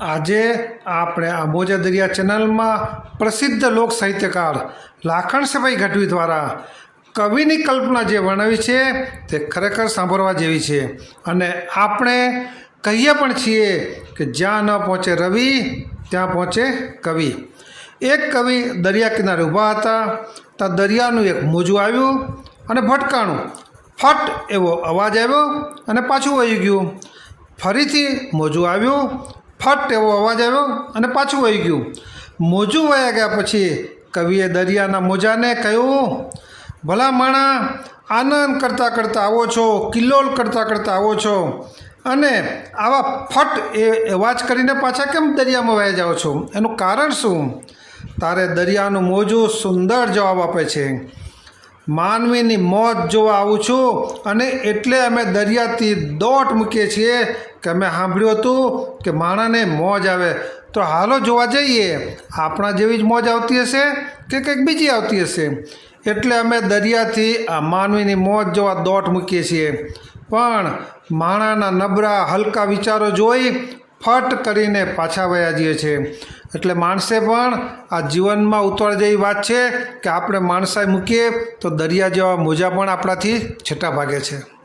આજે આપણે આ મોજા દરિયા ચેનલમાં પ્રસિદ્ધ લોક સાહિત્યકાર લાખણસભાઈ ગઢવી દ્વારા કવિની કલ્પના જે વર્ણવી છે તે ખરેખર સાંભળવા જેવી છે. અને આપણે કહીએ પણ છીએ કે જ્યાં ન પહોંચે રવિ, ત્યાં પહોંચે કવિ. એક કવિ દરિયા કિનારે ઊભા હતા, ત્યાં દરિયાનું એક મોજું આવ્યું અને ભટકાણું. ફટ એવો અવાજ આવ્યો અને પાછું વહી ગયું. ફરીથી મોજું આવ્યું ફટ એવો અવાજ આવ્યો અને પાછું વહી ગયું. મોજું વયા ગયા પછી કવિએ દરિયાના મોજાને કહ્યું, ભલા માણા, આનંદ કરતાં કરતાં આવો છો, કિલ્લોલ કરતાં કરતાં આવો છો અને આવા ફટ એ અવાજ કરીને પાછા કેમ દરિયામાં વહી જાઓ છો? એનું કારણ શું? તારે દરિયાનું મોજું સુંદર જવાબ આપે છે. માનવીની મોત જોવા આવું છું અને એટલે અમે દરિયાથી દોટ મૂકીએ છીએ કે અમે સાંભળ્યું હતું કે માણાને મોજ આવે. તો હાલો જોવા જઈએ, આપણા જેવી જ મોજ આવતી હશે કે કંઈક બીજી આવતી હશે? એટલે અમે દરિયાથી આ માનવીની મોજ જોવા દોટ મૂકીએ છીએ. પણ માણાના નબળા, હલકા વિચારો જોઈ ફટ કરીને પાછા વયા જઈએ છીએ. એટલે માણસે પણ આ જીવનમાં ઉતાર જેવી વાત છે કે આપણે માણસાઈ મૂકીએ તો દરિયા જેવા મોજા પણ આપણાથી છેટા ભાગે છે.